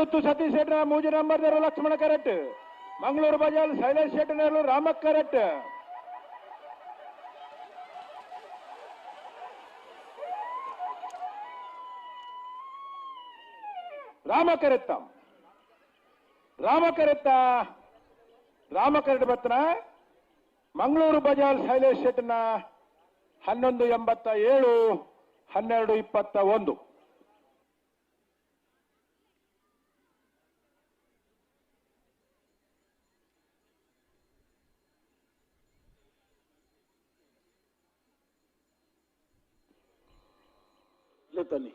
ಬೋಳಗುತ್ತು ಸತೀಶ್ ಶೆಟ್ಟರ ಮೂಜಿ ನಂಬರ್ ದೇರು ಲಕ್ಷ್ಮಣ ಕರೆಟ್. ಮಂಗಳೂರು ಬಜಾರ್ ಶೈಲೇಶ್ ಶೆಟ್ಟನೇರು ರಾಮಕ್ ಕರೆಟ್. ರಾಮ ಕರೆತ್ತ. ರಾಮ ಕರೆತ್ತ. ರಾಮ ಕರೆಟ್ ಬತ್ತನ ಮಂಗಳೂರು ಬಜಾರ್ ಶೈಲೇಶ್ ಶೆಟ್ಟನ ಹನ್ನೊಂದು ಎಂಬತ್ತ ಏಳು, ಹನ್ನೆರಡು ಇಪ್ಪತ್ತ ಒಂದು. ತನ್ನಿ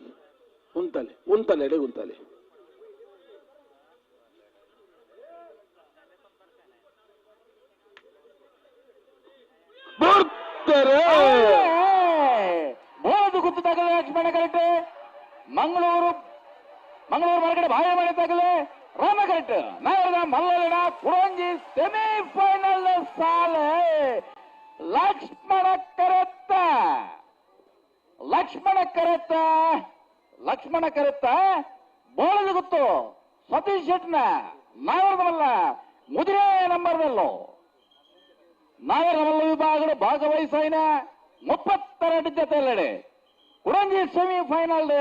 ಉಂತಲೆ ಉಂತಲೆ ಎಡೆ ಉಂತಲೆ ಬರ್ತಾರೆ! ಬೋದು ಗುತ್ತು ತಗಲೆ ಲಕ್ಷ್ಮಣ ಕರೆಕ್ಟ್ ಮಂಗಳೂರು ಮಂಗಳೂರು ಹೊರಗಡೆ ಬಾಯ ಮಾಡಿ ತಗಲೆ ರಾಮ ಕರೆಕ್ಟ್ ನಾಯರದ ಮಲ್ಲಲಿನ ಪುರಂಜಿ ಸೆಮಿಫೈನಲ್ ಸಾಲೆ. ಲಕ್ಷ್ಮಣ ಕರೆ ಲಕ್ಷ್ಮಣ ಕರೆತ್ತ ಲಕ್ಷ್ಮಣ ಕರೆತ್ತ ಬೋಳದ ಗೊತ್ತು. ಸತೀಶ್ ಶೆಟ್ನ ನಾಗರದವಲ್ಲ ಮುದ್ರೆ ನಂಬರ್ದಲ್ಲೋ ನಾಗರಮಲ್ಲ ವಿಭಾಗಗಳು ಭಾಗವಹಿಸಿನ ಮುಪ್ಪತ್ತೆರಡು ಜೊತೆಯಲ್ಲಡೆ. ಕುರಂಜಿ ಸೆಮಿಫೈನಲ್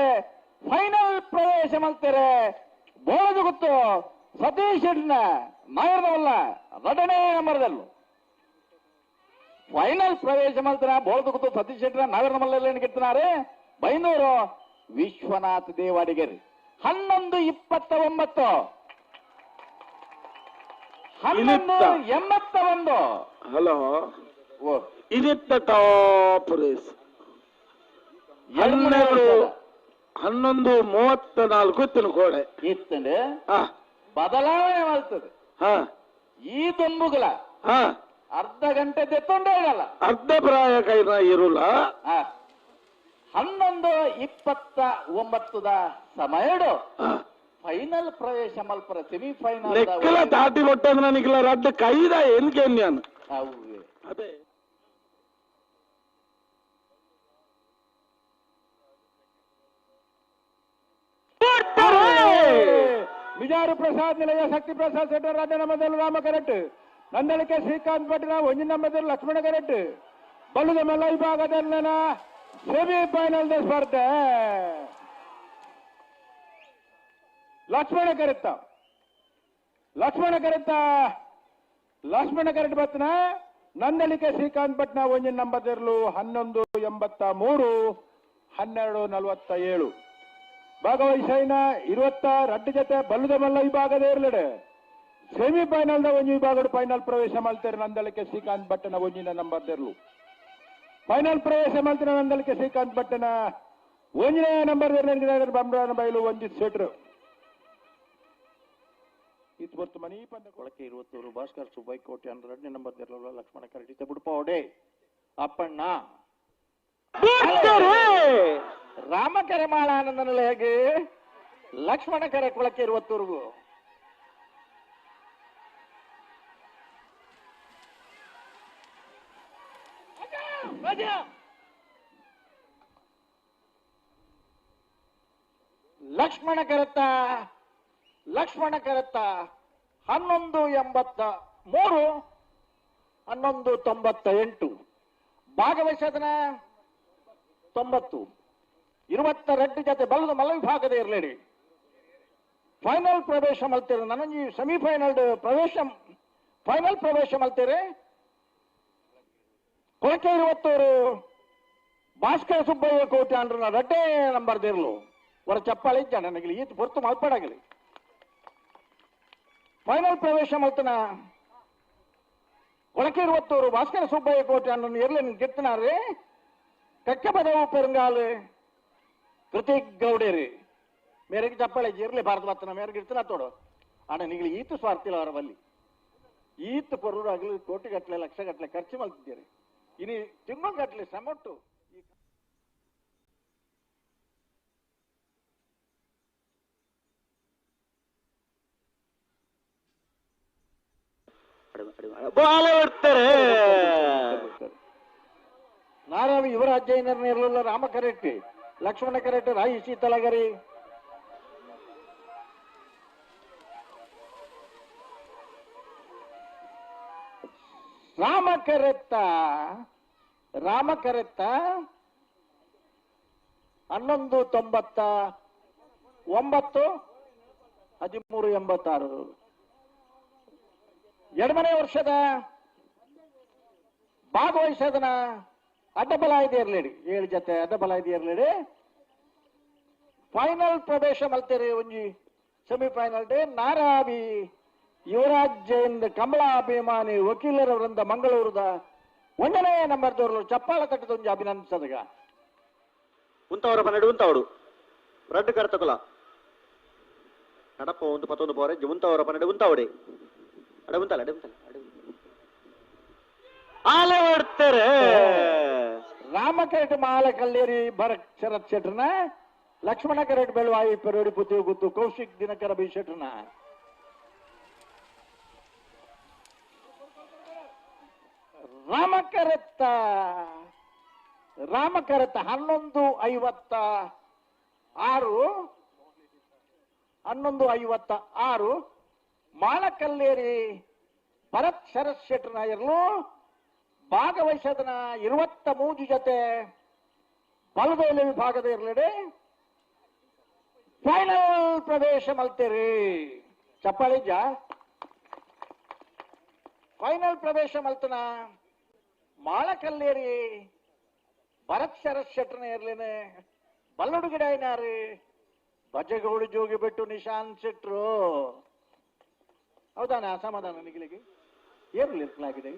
ಫೈನಲ್ ಪ್ರವೇಶ ಮಾಡ್ತಾರೆ ಬೋಳದ ಗೊತ್ತು ಸತೀಶ್ ಶೆಟ್ನ ನಾಗರದವಲ್ಲ ಎರಡನೇ ನಂಬರ್ದಲ್ಲೂ. ಫೈನಲ್ ಪ್ರವೇಶ ಮಾಡ್ತಾರ? ಬೋಳದು ಕೂತು ಸತೀಶ್ ಶೆಟ್ಟರ ನಾಗರ ಮಲ್ಲ ಗೆಡ್ತಾರೆ ಬೈನೂರು ವಿಶ್ವನಾಥ್ ದೇವಾಡಿಗೆರಿ ಹನ್ನೊಂದು ಇಪ್ಪತ್ತ ಒಂಬತ್ತು ಹನ್ನೊಂದು. ಎಂಬತ್ತ ಒಂದು ಹಲೋ. ಇದಿತ್ತ top race. ಹನ್ನೆರಡು ಹನ್ನೊಂದು ಮೂವತ್ತ ನಾಲ್ಕು ಇತ್ತನು ಕೋಡೆ ಇತ್ತಂಡೆ? ಹಾ. ಬದಲಾವಣೆ ಮಾಡ್ತದೆ. ಹಾ. ಈ ದೊಂಬುಗಳ ಹಾ. ಅರ್ಧ ಗಂಟೆ ತೆತ್ತೊಂಡೇ ಅರ್ಧ ಪ್ರಾಯ ಕೈನ ಇರುಲ್ಲ. ಹನ್ನೊಂದು ಇಪ್ಪತ್ತ ಒಂಬತ್ತದ ಸಮಯಡು ಹಾ. ಫೈನಲ್ ಪ್ರವೇಶ ಮಲ್ಪರ ಸೆಮಿಫೈನಲ್ ನೆಕ್ಕಲ ದಾಟಿ ಕೊಟ್ಟಂದ್ರೆ ನನಗಿಲ್ಲ ರಡ್ಡ ಕೈದ ಏನ್ಕೆ ನಾನು. ಅದೇ. ಬಿಜಾರು ಪ್ರಸಾದ್ ನಿಲಯ ಶಕ್ತಿ ಪ್ರಸಾದ್ ಶೆಟ್ಟರ್ ರಾಜ ನಮ್ಮದಲ್ಲಿ ರಾಮ ಕರೆಟ್ ನಂದಳಿಕೆ ಶ್ರೀಕಾಂತ್ ಒಂಜಿ ನಮ್ಮದಲ್ಲಿ ಲಕ್ಷ್ಮಣ ಕರೆಟ್ ಬಲ್ಲುದ ಮಲ್ಲ ವಿಭಾಗದಲ್ಲಿನ ಸೆಮಿಫೈನಲ್ ಸ್ಪರ್ಧೆ. ಲಕ್ಷ್ಮಣ ಕರೆತ್ತ ಲಕ್ಷ್ಮಣ ಕರೆತ್ತ ಲಕ್ಷ್ಮಣ ಕರೆಟ್ ಬತ್ನ ನಂದಳಿಕೆ ಶ್ರೀಕಾಂತ್ ಭಟ್ನ ಒಂಜಿನ ನಂಬದಿರ್ಲು ಹನ್ನೊಂದು ಎಂಬತ್ತ ಮೂರು, ಹನ್ನೆರಡು ನಲವತ್ತ ಏಳು. ಭಾಗವಹಿಸೈನ ಇರುವತ್ತ ರಡ್ಡು ಜೊತೆ ಬಲ್ಲದ ಮಲ್ಲ ವಿಭಾಗದ ಇರ್ಲಡೆ ಸೆಮಿ ಫೈನಲ್ ದ ಒಂಜಿ ವಿಭಾಗದ ಫೈನಲ್ ಪ್ರವೇಶ ಮಾಡ್ತಾರೆ ನಂದಳಿಕೆ ಶ್ರೀಕಾಂತ್ ಭಟ್ಟನ ಒಂಜಿನ ನಂಬರ್ ತೆರಲು. ಫೈನಲ್ ಪ್ರವೇಶ ಮಾಡ್ತಾರೆ ನಂದಳಿಕೆ ಶ್ರೀಕಾಂತ್ ಭಟ್ಟನ ಒಂಜಿನ ನಂಬರ್ ಬಂಬ್ರಾನ ಬೈಲು ಒಂಜಿ ಸೆಟ್ರು ಇದು ಬರ್ತು ಮನಿ ಪಂದ ಕೊಳಕೆ ಇರುವತ್ತೂರು ಭಾಸ್ಕರ್ ಸುಬ್ಬೈ ಕೋಟೆ ಅಂದ್ರೆ ಎರಡನೇ ನಂಬರ್ ತೆರಲು ಲಕ್ಷ್ಮಣ ಕರಡಿತ ಬಿಡ್ಪೋಡೆ ಅಪ್ಪಣ್ಣ. ರಾಮಕರೆ ಕರೆ ಆನಂದನಲ್ಲಿ ಹೇಗೆ? ಲಕ್ಷ್ಮಣ ಕರೆ ಕೊಳಕೆ ಇರುವತ್ತೂರ್ಗು ಲಕ್ಷ್ಮಣ ಕರತ್ತ ಲಕ್ಷ್ಮಣ ಕರತ್ತ ಹನ್ನೊಂದು ಎಂಬತ್ತ ಮೂರು, ಹನ್ನೊಂದು ತೊಂಬತ್ತ ಎಂಟು. ಭಾಗವಹಿಸದನ ತೊಂಬತ್ತು. ಇರುವತ್ತ ರೆಡ್ಡಿ ಜೊತೆ ಬಲ್ಲದ ಮಲವಿಭಾಗದ ವಿಭಾಗದ ಇರಲೇಡಿ. ಫೈನಲ್ ಪ್ರವೇಶ ಮಲ್ತೀರಿ. ನನಗೆ ಸೆಮಿಫೈನಲ್ ಪ್ರವೇಶ ಫೈನಲ್ ಪ್ರವೇಶ ಮಲ್ತೀರಿ. ಕೊಳಕೆ ಇರುವತ್ತೂರು? ಭಾಸ್ಕರ ಸುಬ್ಬಯ್ಯ ಕೋಟೆ ಅಂದ್ರೆ ರಡ್ಡೇ ನಂಬರ್ ದಿರ್ಲು. ವರ ಚಪ್ಪಾಳೆ ಇದ್ದ ನನಗೆ ಈತ ಹೊರತು ಮಲ್ಪಾಡಾಗಲಿ. ಫೈನಲ್ ಪ್ರವೇಶ ಮಲ್ತನ ಒಳಕೆ ಇರುವತ್ತೂರು, ಭಾಸ್ಕರ ಸುಬ್ಬಯ್ಯ ಕೋಟೆ ಅನ್ನೋ ಎರ್ಲೇನು ಗೆತ್ತನಾರ್ರಿ ಕಕ್ಕ ಪದವು ಪೆರಂಗಾಲು. ಕೃತಿಕ್ ಗೌಡೇರಿ ಮೇರೆಗೆ ಚಪ್ಪಾಳೆ ಇರ್ಲಿ ಭಾರತ ಬತ್ತನ ಮೇರೆಗೆ ಇರ್ತಾನ ತೋಡು ಅಣ್ಣ ನಿಗಳು ಈತು ಸ್ವಾರ್ಥಿಲ್ಲ ಅವರ ಬಲ್ಲಿ. ಈತ ಗಟ್ಟಲೆ ಲಕ್ಷ ಗಟ್ಟಲೆ ಖರ್ಚು ಮಾಡ್ತಿದ್ದೀರಿ. ಇನ್ನು ತಿಂಗಳ ಗಟ್ಟಲೆ ಶ್ರಮಟ್ಟು ಬಾಲ ಇಡ್ತಾರೆ ನಾರಾವಿ ಯುವರಾಜ್ ಜೈನರ್ನ ಇರಲಿಲ್ಲ ರಾಮ ಕರೆಟ್ಟಿ ಲಕ್ಷ್ಮಣ ಕರೆಟ್ಟಿ ರಾಯಿ ಶೀತಲಗರಿ ರಾಮಕರೆತ್ತ. ರಾಮಕರೆತ್ತ? ಹನ್ನೊಂದು ತೊಂಬತ್ತ. ಒಂಬತ್ತು? ಹದಿಮೂರು ಎಂಬತ್ತಾರು. ಎರಡನೇ ವರ್ಷದ ಭಾಗವಹಿಸೋದನ್ನ ಅಡ್ಡಬಲ ಇದೆ ಇರ್ಲೇಡಿ. ಏಳು ಜೊತೆ ಅಡ್ಡಬಲ ಇದೆ ಇರ್ಲೇಡಿ. ಫೈನಲ್ ಪ್ರವೇಶ ಮಲ್ತೇರಿ ಒಂಜಿ ಸೆಮಿಫೈನಲ್ ಡೇ ನಾರಾವಿ. ಯುವರಾಜ್ ಜೈನ್ ಕಮಲಾ ಅಭಿಮಾನಿ ವಕೀಲರವರಿಂದ ಮಂಗಳೂರದ ಒಂದನೇ ನಂಬರ್ ದೋರ್ಲು ಚಪ್ಪಾಳ ತಟ್ಟದ ಒಂಜಿ ಅಭಿನಂದಿಸದಗ. ಉಂತವರ ಪನ್ನೆರಡು ಉಂತವಡು. ರಡ್ಡು ಕರ್ತಕುಲ ನಡಪ ಒಂದು ಪತ್ತೊಂದು ಪೋರೆ ಉಂತವರ ಪನ್ನೆರಡು ಉಂತವಡೆ. ಅಡೆ ಉಂತಲ್ಲ ಅಡೆ ಉಂತಲ್ಲ ಅಡೆ ಆಲೆ ಹೊಡ್ತಾರೆ. ರಾಮಕರೆಟ್ ಮಾಲೆ ಕಲ್ಲೇರಿ ಭರತ್ ಶರತ್ ಶೆಟ್ರನ ಲಕ್ಷ್ಮಣ ಕರೆಟ್ ಬೆಳವಾಯಿ ಪೆರೋಡಿ ಪುತಿ ಗುತ್ತು ಕೌಶಿಕ್ ದಿನಕರ ಬಿ ಶೆಟ್ರನ ರಾಮಕರೆತ್ತ. ರಾಮಕರತ್ತ ಹನ್ನೊಂದು ಐವತ್ತ ಆರು. ಹನ್ನೊಂದು ಐವತ್ತ ಆರು. ಮಾಳಕಲ್ಲೇರಿ ಭರತ್ ಶರತ್ ಶೆಟ್ರನ ಭಾಗವಹಿಸದನ ಇರುವತ್ತ ಮೂಜು ಜೊತೆ ಬಲದೈಲ ವಿಭಾಗದ ಇರಲಿಡಿ. ಫೈನಲ್ ಪ್ರವೇಶ ಮಲ್ತೇರಿ. ಚಪ್ಪಾಳಿಜ ಫೈನಲ್ ಪ್ರವೇಶ ಮಲ್ತನ. ಮಾಳಕಲ್ಲೇರಿ ಭರತ್ ಶರತ್ ಶೆಟ್ಟನ ಇರ್ಲೇನೆ ಬಲ್ಲಡು ಗಿಡ ಏನಾರಿ ಬಜಗೌಡು ಜೋಗಿ ಬಿಟ್ಟು ನಿಶಾಂತ್ ಶೆಟ್ರು ಹೌದಾನ ಅಸಮಾಧಾನ ನಿಗಿಲಿಗೆ ಏನು ಲಿರ್ಕಲಾಗಿದೆ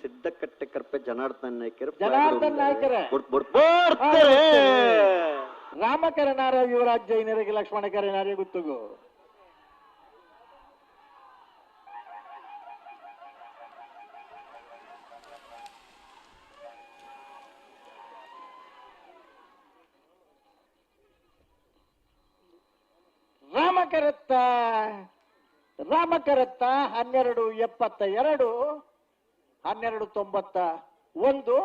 ಸಿದ್ದಕಟ್ಟೆ ಕರ್ಪೆ ಜನಾರ್ದನ್ ನಾಯ್ಕರ್ ಜನಾರ್ದನ್ ನಾಯ್ಕರೇ. ರಾಮಕರ ರಾಮಕರನಾರ ಯುವರಾಜ್ ಜೈನರಿಗೆ ಲಕ್ಷ್ಮಣ ಕರನಾರೇ ಗುತ್ತುಗು ರಾಮಕರತ್ತ ರಾಮಕರತ್ತ ಹನ್ನೆರಡು ಎಪ್ಪತ್ತ ಎರಡು, ಹನ್ನೆರಡು ತೊಂಬತ್ತ ಒಂದು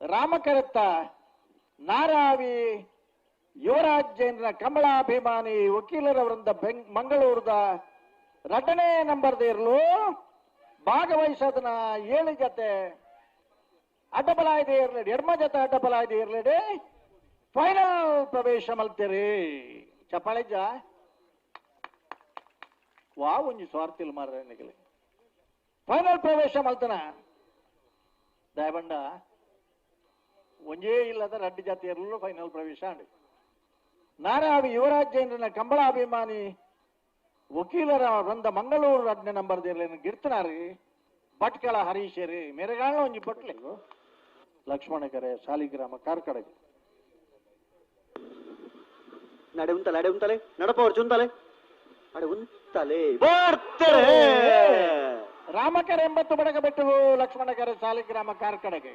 ರಾಮಕರತ್ತ ನಾರಾವಿ ಯುವರಾಜ್ ಕಮಲಾಭಿಮಾನಿ ವೃಂದ ಬೆಂಗ್ ಮಂಗಳೂರದ ರಟನೆ ನಂಬರ್ದ ಇರಲು ಭಾಗವಹಿಸೋದನ್ನ ಏಳು ಜತೆ ಅಡ್ಡಬಲ ಇದೆ ಇರ್ಲೇಡಿ ಎಡ್ಮ ಜೊತೆ ಅಡ್ಡಬಲ ಇದೆ ಇರ್ಲೇಡಿ ಫೈನಲ್ ಪ್ರವೇಶ ಮಲ್ತೀರಿ. ಚಪ್ಪಾಳಿಜ ವಾ ಒಂಜಿ ಸ್ವಾರ್ಥಿಲ್ ಮಾರ್ರೆ ನಿಗಲಿ ಫೈನಲ್ ಪ್ರವೇಶ ಮಲ್ತನ ದಯಬಂಡ ಒಂಜೇ ಇಲ್ಲದ ರಡ್ಡಿ ಜಾತಿಯರಲ್ಲೂ ಫೈನಲ್ ಪ್ರವೇಶ ಅಂಡಿ ನಾರಾವಿ ಯುವರಾಜೇಂದ್ರನ ಕಂಬಳ ಅಭಿಮಾನಿ ವಕೀಲರ ವೃಂದ ಮಂಗಳೂರು ರಡ್ನೆ ನಂಬರ್ ದೇರ್ಲೇನು ಗಿರ್ತನಾರಿ. ಭಟ್ಕಳ ಹರೀಶರಿ ಮೇರೆಗಾಣ ಒಂಜಿ ಪಟ್ಲೆ. ಲಕ್ಷ್ಮಣಕರೆ ಶಾಲಿಗ್ರಾಮ ಕಾರ್ಕಡಗೆ ನಡೆ ಉಂತಲೆ ನಡೆ ಉಂತಲೆ, ನಡಪ ಅವ್ರು ಚುಂತಲೆ. ಬರ್ತಾರೆ. ರಾಮಕರೆ ಎಂಬತ್ತು ಬಡಗ ಬಿಟ್ಟು ಲಕ್ಷ್ಮಣಕರ ಸಾಲಿಗ್ರಾಮ ಕಾರ್ಕಡೆಗೆ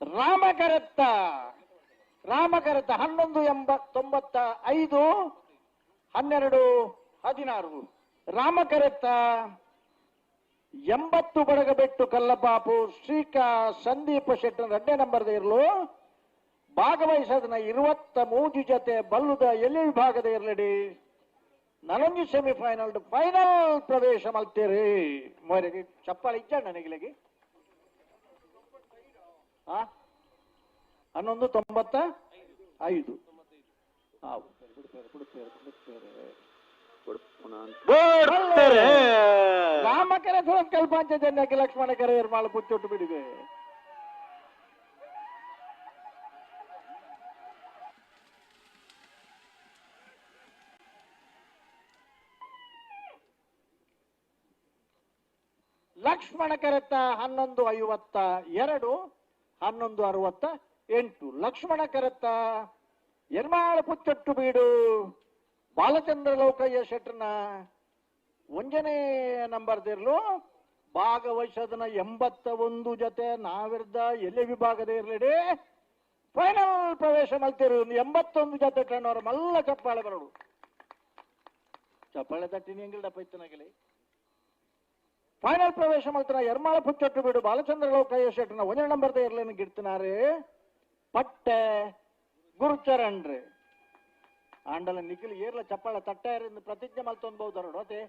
ರಾಮಕರತ್ತ ರಾಮಕರತ್ತ ಹನ್ನೊಂದು ಎಂಬ ತೊಂಬತ್ತ ಐದು ಹನ್ನೆರಡು ಹದಿನಾರು. ರಾಮಕರತ್ತ ಎಂಬತ್ತು ಬಡಗಬೆಟ್ಟು ಕಲ್ಲಬಾಪು ಶ್ರೀಕಾ ಸಂದೀಪ ಶೆಟ್ಟನ ಅಡ್ಡೆ ನಂಬರ್ದ ಇರಲು. ಭಾಗವಹಿಸೋದನ್ನ ಇರುವತ್ತ ಮೂಜು ಜೊತೆ ಬಲ್ಲುದ ಎಲ್ಲಿ ವಿಭಾಗದ ಇರಲಿಡಿ? ನನಂಜು ಸೆಮಿಫೈನಲ್ ಫೈನಲ್ ಪ್ರವೇಶ ಮಲ್ತೀರಿ. ಮೊರೆಗೆ ಚಪ್ಪಾಳೆ ಇಜ್ಜ ನನಗಿಲಿಗೆ ಹನ್ನೊಂದು, ತೊಂಬತ್ತ ಐದು. ಹಾವು ಬಿಡ್ತಾರೆ ಬಿಡ್ತಾರೆ ಬಿಡ್ತಾರೆ ರಾಮಕರ ಸುರತ್ ಕಲ್ಪಾಂಚ ಜನಕ್ಕೆ ಲಕ್ಷ್ಮಣ ಕರೆ ಏರ್ಮಾಳು ಪುಚ್ಚೊಟ್ಟು ಬಿಡಿದೆ. ಲಕ್ಷ್ಮಣ ಕರೆತ ಹನ್ನೊಂದು ಐವತ್ತ ಎರಡು, ಹನ್ನೊಂದು ಅರವತ್ತ ಎಂಟು. ಲಕ್ಷ್ಮಣ ಕರೆತ ಎರ್ಮಾಳ ಪುಚ್ಚೊಟ್ಟು ಬೀಡು. ಬಾಲಚಂದ್ರ ಲೋಕಯ್ಯ ಶೆಟ್ರನ ಒಂಜನೇ ನಂಬರ್ದಿರ್ಲು ಭಾಗವಹಿಸೋದನ್ನ ಎಂಬತ್ತ ಒಂದು ಜೊತೆ ನಾವಿರ್ದ ಎಲ್ಲಿ ವಿಭಾಗದ ಇರ್ಲಿಡಿ ಫೈನಲ್ ಪ್ರವೇಶ ಮಲ್ತಿರು ಎಂಬತ್ತೊಂದು ಜೊತೆ ಕಣ್ಣವ್ರ ಮಲ್ಲ ಚಪ್ಪಾಳೆ ಬರೋಡು ಚಪ್ಪಾಳೆ ತಟ್ಟಿನಿ ಹೆಂಗಿಲ್ಲ ಪೈತನಾಗಲಿ ಫೈನಲ್ ಪ್ರವೇಶ ಮಲ್ತನ ಎರ್ಮಾಳ ಪುಚ್ಚೊಟ್ಟು ಬಿಡು. ಬಾಲಚಂದ್ರ ಲೋಕಯ್ಯ ಶೆಟ್ಟನ ಒಂದನೇ ನಂಬರ್ ಇರ್ಲೇನು ಗಿಡ್ತಿನಾರು. ಪಟ್ಟೆ ಗುರುಚರಣ್ರಿ ಆಂಡಲ ನಿಖಿಲ್ ಏರ್ಲ ಚಪ್ಪಾಳ ತಟ್ಟಾರಿಂದ ಪ್ರತಿಜ್ಞೆ ಮಲ್ತೊಂದ್ಬಹುದು ನೋಡೋತೆ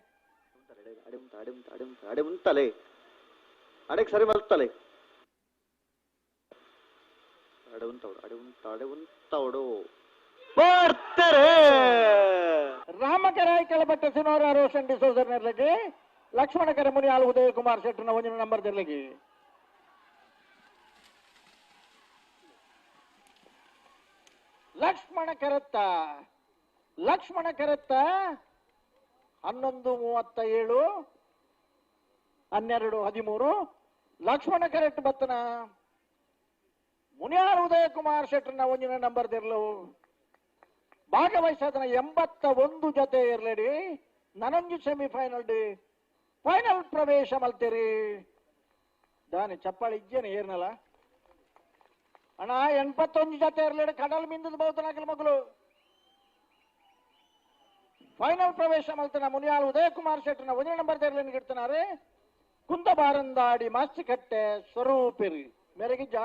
ಅಡೆ ಉಂತ ಅಡೆ ಅಡೆಗೆ ಸರಿ ಮಲ್ತಲೆ ಅಡೆ ಉಂತವಡು ಅಡೆ ಉಂತ ಅಡೆ ಉಂತವಡು ಬರ್ತಾರೆ ರಾಮಕರಾಯ್ ಕೆಳಪಟ್ಟ ಸಿನೋರ ರೋಷನ್ ಡಿಸೋಸರ್ ನೆರ್ಲಗೆ ಲಕ್ಷ್ಮಣ ಕರೆ ಆಲ್ ಉದಯ ಕುಮಾರ್ ಶೆಟ್ಟರ್ ಒಂದಿನ ನಂಬರ್ ತೆರ್ಲಗೆ ಲಕ್ಷ್ಮಣ ಕರತ್ತ ಲಕ್ಷ್ಮಣ ಕರೆತ್ತ ಹನ್ನೊಂದು ಮೂವತ್ತ ಏಳು ಹನ್ನೆರಡು, ಹದಿಮೂರು. ಲಕ್ಷ್ಮಣ ಕರೆಕ್ಟ್ ಬತ್ತನ. ಮುನಿಯಾರ್ ಉದಯ ಕುಮಾರ್ ಶೆಟ್ಟರ್ನ ಒಂದಿನ ನಂಬರ್ ತೆರ್ಲು. ಭಾಗವಹಿಸೋದನ್ನ ಎಂಬತ್ತ ಒಂದು ಜೊತೆ ಇರ್ಲಡಿ. ನನಂಜು ಸೆಮಿಫೈನಲ್ ಡಿ. ಫೈನಲ್ ಪ್ರವೇಶ ಮಲ್ತೀರಿ. ದಾನಿ, ಚಪ್ಪಾಳಿ ಇಜ್ಜೇನೆ ಏರ್ನಲ್ಲ? ಅಣ್ಣ ಎಣ್ಪತ್ತೊಂದು ಜೊತೆ ಇರ್ಲಡಿ. ಕಡಲ್ ಮಿಂದದ ಬಹುತನಾಕಲ್ ಮಗಳು ಫೈನಲ್ ಪ್ರವೇಶ ಮಲ್ತನ ಮುನಿಯಾಲ್ ಉದಯ ಕುಮಾರ್ ಶೆಟ್ಟರ್ನ ಒಂದನೇ ನಂಬರ್ ತೆರ್ಲೇನು ಗಿಡ್ತಾನಾರೆ ಕುಂದ ಬಾರಂದಾಡಿ ಮಾಸ್ತಿಕಟ್ಟೆ ಸ್ವರೂಪಿರಿ. ಮೆರಗಿಜ್ಜ